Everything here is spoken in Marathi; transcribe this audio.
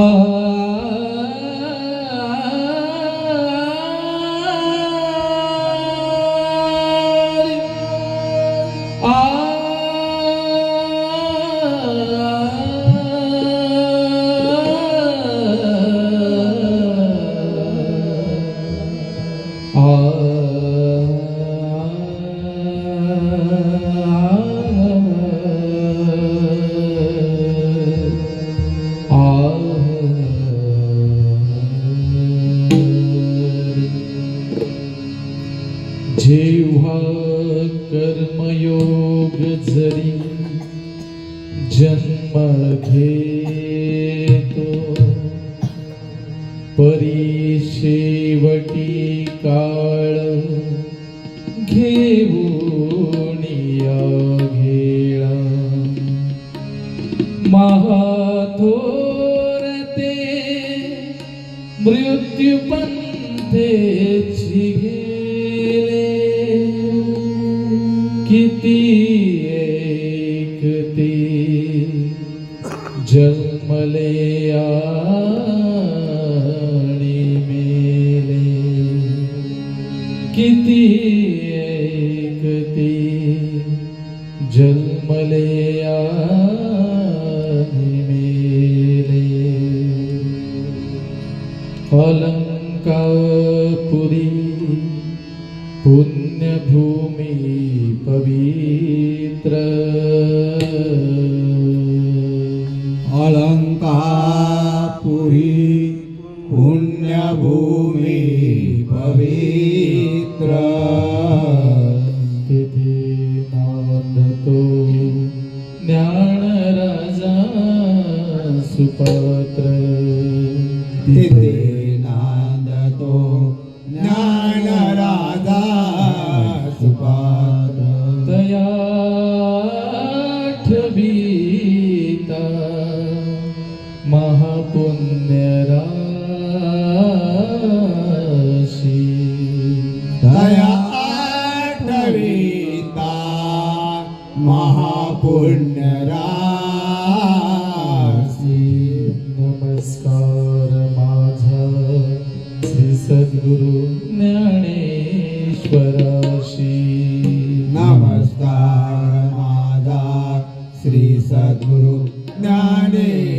Oh. जेव्हा कर्मयोग जरी जन्म घेतो परी शेवटी काळ घेऊन घेळा. महाथोर ते मृत्यू किती एकते जन्मले आणि मेले. किती एकते जन्मले आणि मेले. अलंकापुरी पुण्यभूमी पवित्र. अलङ्कापुरी पुण्यभूमि पवित्र. तिथे नांदतो ज्ञान राजा सुपात्र. तिथे महापुण्य राशी नमस्कार माझा श्री सद्गुरु ज्ञानेश्वराशी। नमस्कार माझा श्री सद्गुरु ज्ञानेश्वरासी